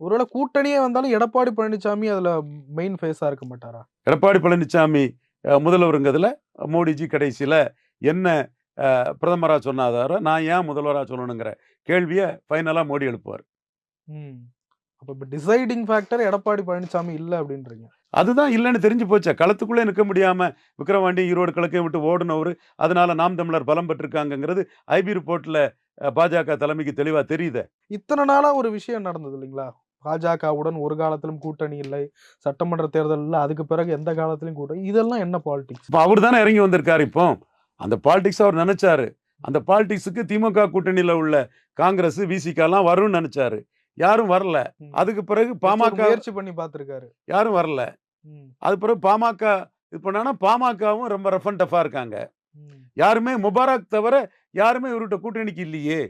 ஒருவேளை கூட்டணியே வந்தாலும் எடப்பாடி பழனிசாமி அதுல மெயின் ஃபேஸா இருக்க மாட்டாரா? எடப்பாடி பழனிசாமி முதல்வருங்கிறதுல மோடிஜி கடைசியில் என்ன பிரதமராக சொன்னாதாரோ நான் ஏன் முதல்வராக சொல்லணுங்கிற கேள்வியை ஃபைனலாக மோடி எழுப்புவார். அப்ப இப்ப டிசைடிங் ஃபேக்டர் எடப்பாடி பழனிசாமி இல்ல அப்படின்றீங்க. அதுதான் இல்லைன்னு தெரிஞ்சு போச்சே. களத்துக்குள்ளே நிற்க முடியாமல் விக்ரவாண்டி ஈரோடு கிழக்கையும் விட்டு ஓடுனவர் அதனால நாம் தமிழர் பலம் பெற்றிருக்காங்கங்கிறது ஐபி ரிப்போர்ட்டில் பாஜக தலைமைக்கு தெளிவாக தெரியுது. இத்தனை நாளா ஒரு விஷயம் நடந்தது இல்லைங்களா? பாஜகவுடன் ஒரு காலத்திலும் கூட்டணி இல்லை சட்டமன்ற தேர்தல் இல்லை அதுக்கு பிறகு எந்த காலத்திலும் கூட்டணி இதெல்லாம் என்ன பாலிடிக்ஸ் இப்போ அவர் தானே இறங்கி வந்திருக்காரு இப்போ. அந்த பாலிடிக்ஸ் அவர் நினைச்சாரு. அந்த பாலிடிக்ஸுக்கு திமுக கூட்டணியில் உள்ள காங்கிரஸ் விசிகாலாம் வரும்னு நினைச்சாரு. யாரும் வரல. அதுக்கு பிறகு பாமக முயற்சி பண்ணி பார்த்திருக்காரு. யாரும் வரல. அது பிறகு பாமக இது பண்ணானா பாமகவும் ரொம்ப ரஃப் அண்ட் டஃபாக இருக்காங்க. யாருமே முபாரக் தவிர யாருமே இவர்கிட்ட கூட்டணிக்கு இல்லையே.